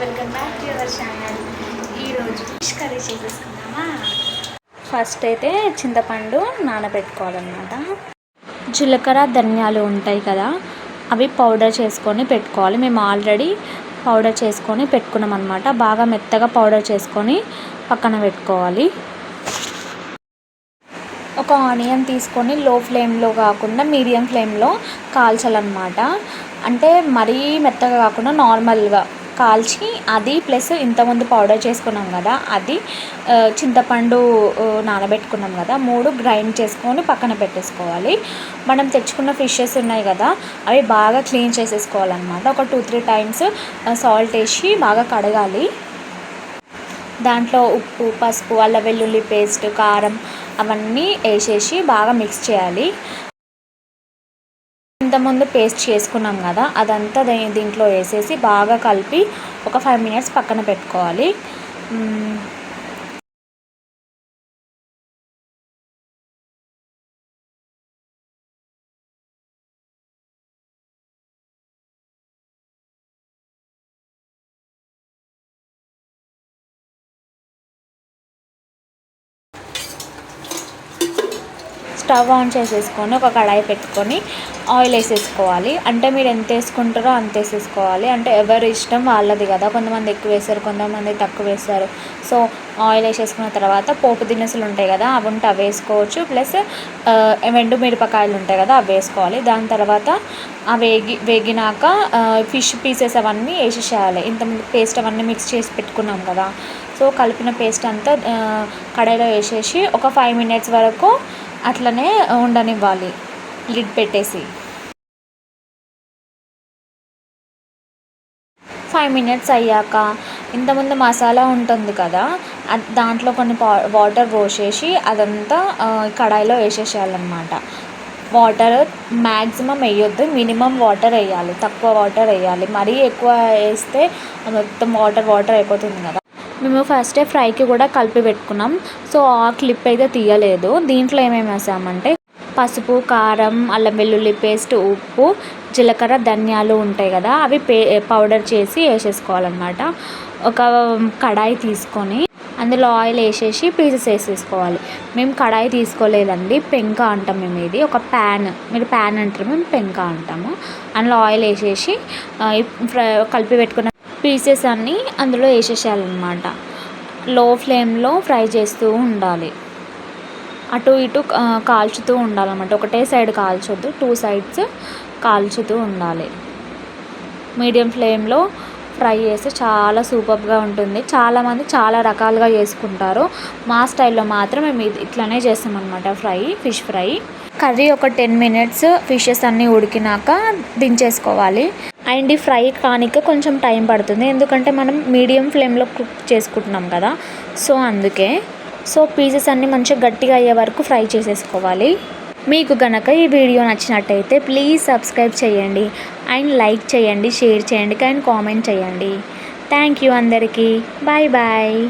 Welcome back to your channel. ఈరోజు fish curry చేసేసుకుందామా? First అయితే చింతపండు నానబెట్టుకోవాలన్నమాట. జీలకర్ర ధనియాలు ఉంటాయి కదా అవి పౌడర్ చేసుకొని పెట్టుకోవాలి. మేము ఆల్రెడీ పౌడర్ చేసుకొని పెట్టుకున్నాం అనమాట బాగా మెత్తగా పౌడర్ చేసుకొని పక్కన పెట్టుకోవాలి. ఒక ఆనియన్ తీసుకొని లో ఫ్లేమ్లో కాకుండా మీడియం ఫ్లేమ్లో కాల్చాలన్నమాట. అంటే మరీ మెత్తగా కాకుండా నార్మల్గా కాల్చి అది ప్లస్ ఇంతకుముందు పౌడర్ చేసుకున్నాం కదా అది చింతపండు నానబెట్టుకున్నాం కదా మూడు గ్రైండ్ చేసుకొని పక్కన పెట్టేసుకోవాలి. మనం తెచ్చుకున్న ఫిషెస్ ఉన్నాయి కదా అవి బాగా క్లీన్ చేసేసుకోవాలన్నమాట. ఒక టూ త్రీ టైమ్స్ సాల్ట్ వేసి బాగా కడగాలి. దాంట్లో ఉప్పు పసుపు అల్ల వెల్లుల్లి పేస్ట్ కారం అవన్నీ వేసేసి బాగా మిక్స్ చేయాలి. ఇంతకుముందు పేస్ట్ చేసుకున్నాం కదా అదంతా దీంట్లో వేసేసి బాగా కలిపి ఒక ఫైవ్ మినిట్స్ పక్కన పెట్టుకోవాలి. స్టవ్ ఆన్ చేసేసుకొని ఒక కడాయి పెట్టుకొని ఆయిల్ వేసేసుకోవాలి. అంటే మీరు ఎంత వేసుకుంటారో అంత వేసేసుకోవాలి. అంటే ఎవరి ఇష్టం వాళ్ళది కదా. కొంతమంది ఎక్కువ వేస్తారు కొంతమంది తక్కువ వేస్తారు. సో ఆయిల్ వేసేసుకున్న తర్వాత పోపు దినుసులు ఉంటాయి కదా అవి ఉంటే అవి వేసుకోవచ్చు. ప్లస్ ఎండు మిరపకాయలు ఉంటాయి కదా అవి వేసుకోవాలి. దాని తర్వాత ఆ వేగి వేగినాక ఫిష్ పీసెస్ అవన్నీ వేసేసేయాలి. ఇంతమంది పేస్ట్ అవన్నీ మిక్స్ చేసి పెట్టుకున్నాం కదా. సో కలిపిన పేస్ట్ అంతా కడాయిలో వేసేసి ఒక ఫైవ్ మినిట్స్ వరకు అట్లనే ఉండనివ్వాలి. లిడ్ పెట్టేసి. ఫైవ్ మినిట్స్ అయ్యాక ఇంతకుముందు మసాలా ఉంటుంది కదా దాంట్లో కొన్ని పా వాటర్ పోసేసి అదంతా కడాయిలో వేసేసేయాలన్నమాట. వాటర్ మ్యాక్సిమం వేయొద్దు మినిమం వాటర్ వేయాలి తక్కువ వాటర్ వేయాలి. మరీ ఎక్కువ వేస్తే మొత్తం వాటర్ వాటర్ అయిపోతుంది కదా. మేము ఫస్టే ఫ్రైకి కూడా కలిపి పెట్టుకున్నాం. సో ఆ క్లిప్ అయితే తీయలేదు. దీంట్లో ఏమేమి వేసామంటే పసుపు కారం అల్లం వెల్లుల్లి పేస్ట్ ఉప్పు జీలకర్ర ధనియాలు ఉంటాయి కదా అవి పే పౌడర్ చేసి వేసేసుకోవాలన్నమాట. ఒక కడాయి తీసుకొని అందులో ఆయిల్ వేసేసి పీసెస్ వేసేసుకోవాలి. మేము కడాయి తీసుకోలేదండి పెంక అంటాం మేము ఇది ఒక ప్యాన్ మీరు ప్యాన్ అంటారు మేము పెంక అంటాము. అందులో ఆయిల్ వేసేసి ఫ్రై కలిపి పెట్టుకున్న పీసెస్ అన్నీ అందులో వేసేసేయాలన్నమాట. లో ఫ్లేమ్లో ఫ్రై చేస్తూ ఉండాలి. అటు ఇటు కాల్చుతూ ఉండాలన్నమాట. ఒకటే సైడ్ కాల్చొద్దు టూ సైడ్స్ కాల్చుతూ ఉండాలి. మీడియం ఫ్లేమ్లో ఫ్రై చేస్తే చాలా సూపర్గా ఉంటుంది. చాలామంది చాలా రకాలుగా చేసుకుంటారు. మా స్టైల్లో మాత్రం మేము ఇట్లానే చేస్తాం అనమాట ఫ్రై ఫిష్ ఫ్రై. కర్రీ ఒక టెన్ మినిట్స్ ఫిషెస్ అన్నీ ఉడికినాక దించేసుకోవాలి. అండ్ ఈ ఫ్రై కానిక కొంచెం టైం పడుతుంది. ఎందుకంటే మనం మీడియం ఫ్లేమ్లో కుక్ చేసుకుంటున్నాం కదా. సో అందుకే సో పీసెస్ అన్నీ మంచిగా గట్టిగా అయ్యే వరకు ఫ్రై చేసేసుకోవాలి. మీకు గనక ఈ వీడియో నచ్చినట్టయితే ప్లీజ్ సబ్స్క్రైబ్ చేయండి. అండ్ లైక్ చేయండి షేర్ చేయండి అండ్ కామెంట్ చేయండి. థ్యాంక్ యూ అందరికీ. Bye bye.